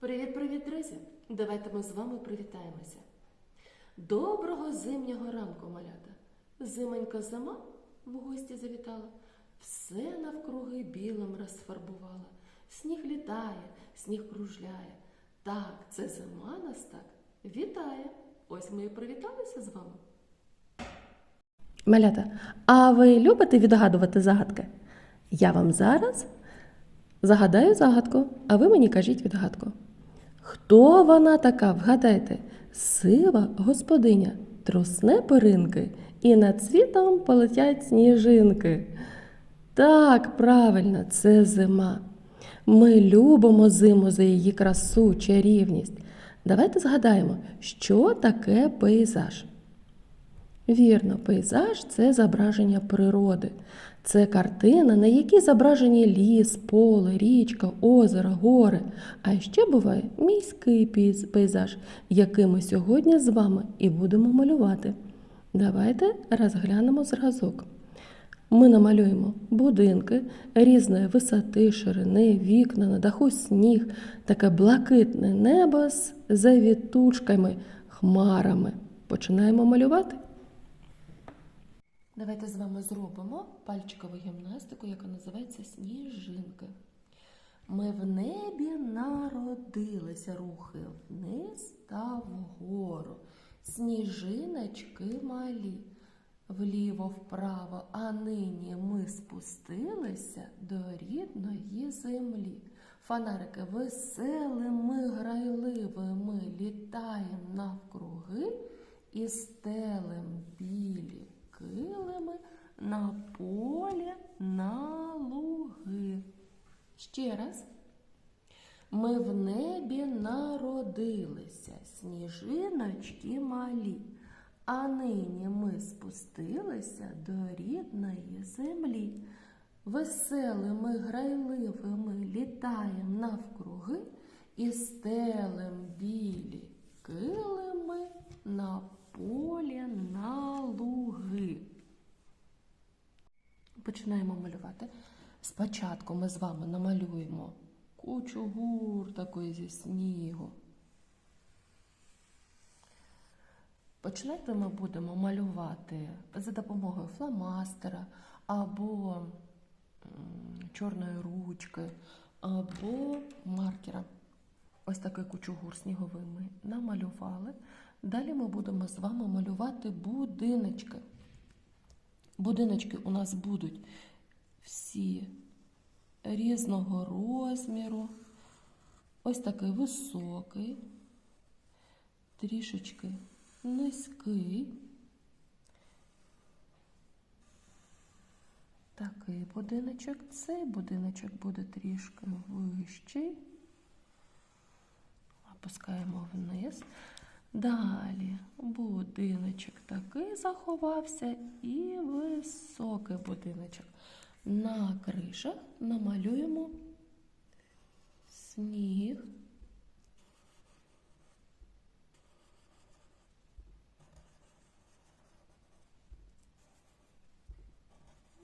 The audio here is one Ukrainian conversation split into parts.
Привіт-привіт, друзі! Давайте ми з вами привітаємося. Доброго зимнього ранку, малята! Зименька зима в гості завітала, все навкруги білим розфарбувала. Сніг літає, сніг кружляє. Так, це зима нас так вітає. Ось ми і привіталися з вами. Малята, а ви любите відгадувати загадки? Я вам зараз загадаю загадку, а ви мені кажіть відгадку. Хто вона така, вгадайте? Сива господиня, трусне перинки, і над світом полетять сніжинки. Так, правильно, це зима. Ми любимо зиму за її красу, чарівність. Давайте згадаємо, що таке пейзаж. Вірно, пейзаж це зображення природи. Це картина, на якій зображені ліс, поле, річка, озеро, гори. А ще буває міський пейзаж, який ми сьогодні з вами і будемо малювати. Давайте розглянемо зразок. Ми намалюємо будинки різної висоти, ширини, вікна, на даху сніг, таке блакитне небо з завітушками, хмарами. Починаємо малювати. Давайте з вами зробимо пальчикову гімнастику, яка називається сніжинки. Ми в небі народилися, рухи вниз та вгору. Сніжиночки малі, вліво вправо, а нині ми спустилися до рідної землі. Фонарики веселими, грайливими літаємо навкруги і стелем білі на полі на луги. Ще раз. Ми в небі народилися, сніжиночки малі, а нині ми спустилися до рідної землі. Веселими, грайливими літаєм навкруги і стелем білі килими на полі на луги. Починаємо малювати. Спочатку ми з вами намалюємо кучу гур такої зі снігу. Починати ми будемо малювати за допомогою фломастера або чорної ручки, або маркера. Ось такий кучу гур сніговий ми намалювали. Далі ми будемо з вами малювати будиночки. Будиночки у нас будуть всі різного розміру. Ось такий високий, трішечки низький. Такий будиночок. Цей будиночок буде трішки вищий. Опускаємо вниз. Далі будиночок такий заховався і високий будиночок. На кришах намалюємо сніг.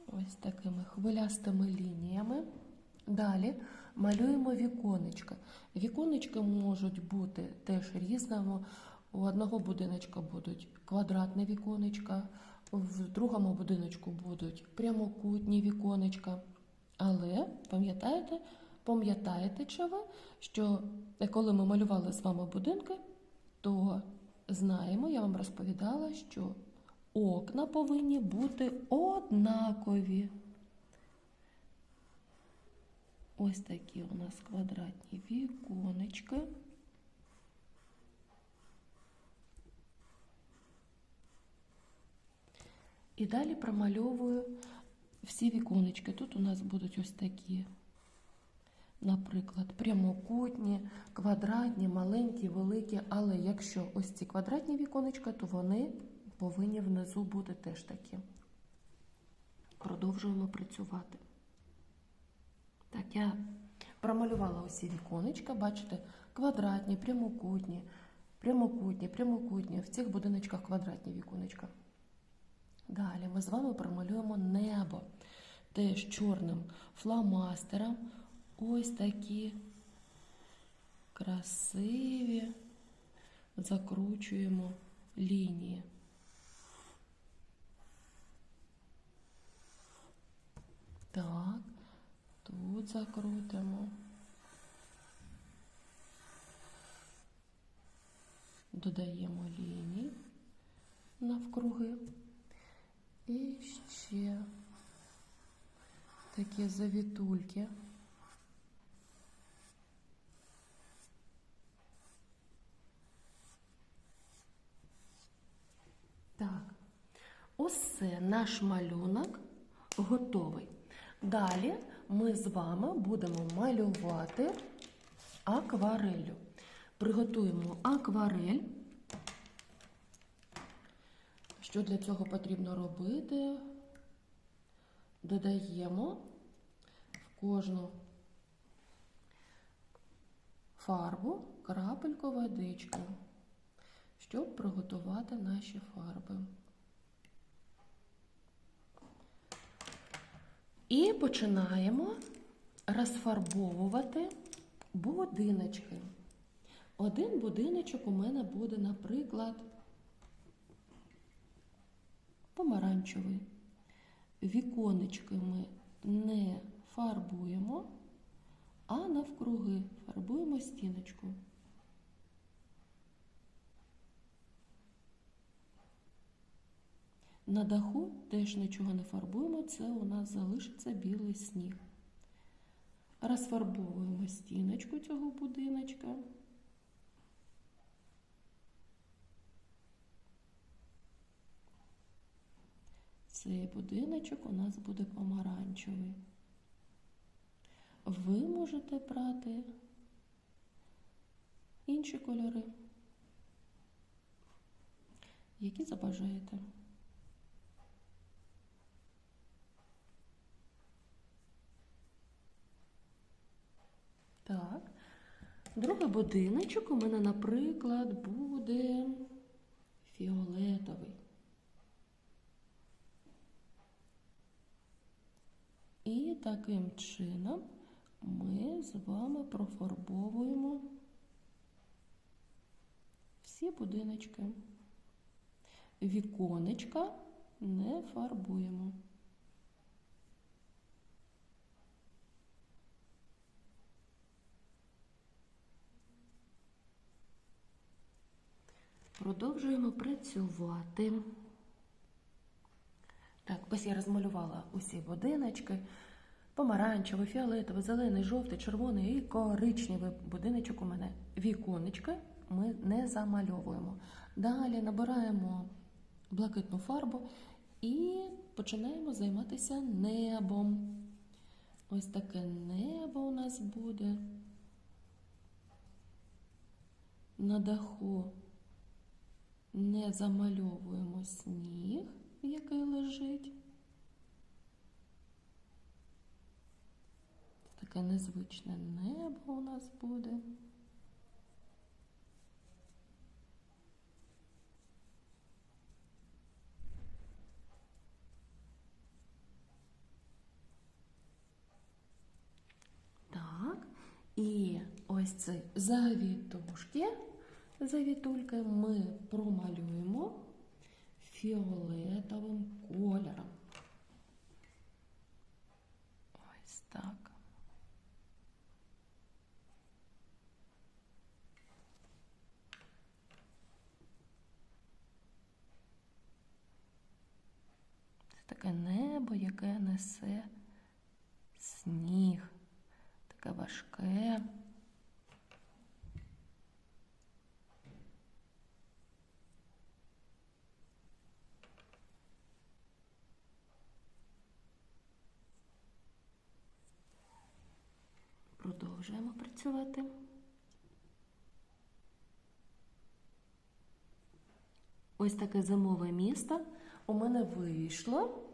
Ось такими хвилястими лініями. Далі малюємо віконечка. Віконечки можуть бути теж різними. У одного будиночка будуть квадратне віконечка, в другому будиночку будуть прямокутні віконечка. Але пам'ятаєте, пам'ятаєте чи ви, що коли ми малювали з вами будинки, то знаємо, я вам розповідала, що окна повинні бути однакові. Ось такі у нас квадратні віконечка. І далі промальовую всі віконечки. Тут у нас будуть ось такі, наприклад, прямокутні, квадратні, маленькі, великі. Але якщо ось ці квадратні віконечка, то вони повинні внизу бути теж такі. Продовжуємо працювати. Так, я промалювала усі віконечка, бачите, квадратні, прямокутні, прямокутні, прямокутні. В цих будиночках квадратні віконечка. Далі ми з вами промалюємо небо. Теж чорним фломастером. Ось такі красиві закручуємо лінії. Так, тут закрутимо. Додаємо лінії навкруги. І ще такі завітульки. Так, усе наш малюнок готовий. Далі ми з вами будемо малювати аквареллю. Приготуємо акварель. Що для цього потрібно робити? Додаємо в кожну фарбу крапельку водички, щоб приготувати наші фарби. І починаємо розфарбовувати будиночки. Один будиночок у мене буде, наприклад, помаранчевий. Віконечки ми не фарбуємо, а навкруги фарбуємо стіночку. На даху теж нічого не фарбуємо, це у нас залишиться білий сніг. Розфарбовуємо стіночку цього будиночка. Цей будиночок у нас буде помаранчевий. Ви можете брати інші кольори, які забажаєте. Так. Другий будиночок у мене, наприклад, буде фіолетовий. І таким чином ми з вами профарбовуємо всі будиночки. Віконечка не фарбуємо. Продовжуємо працювати. Так, ось я розмалювала усі будиночки. Помаранчевий, фіолетовий, зелений, жовтий, червоний і коричневий будиночок у мене. Віконечки ми не замальовуємо. Далі набираємо блакитну фарбу і починаємо займатися небом. Ось таке небо у нас буде. На даху не замальовуємо сніг, який лежить. Таке незвичне небо у нас буде. Так, і ось ці завітушки, завітульки ми промалюємо фіолетовим кольором. Ось так. Це таке небо, яке несе сніг, таке важке. Продовжуємо працювати. Ось таке зимове місто у мене вийшло.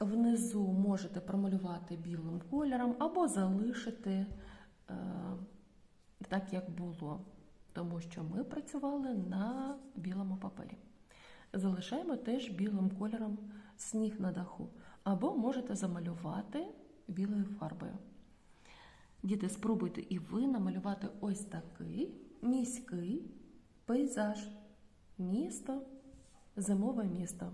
Внизу можете промалювати білим кольором або залишити е, так, як було, тому що ми працювали на білому папері. Залишаємо теж білим кольором сніг на даху, або можете замалювати білою фарбою. Діти, спробуйте і ви намалювати ось такий міський пейзаж. Місто, зимове місто.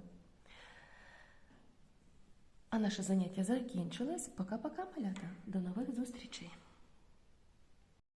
А наше заняття закінчилось. Пока-пока, малята. До нових зустрічей.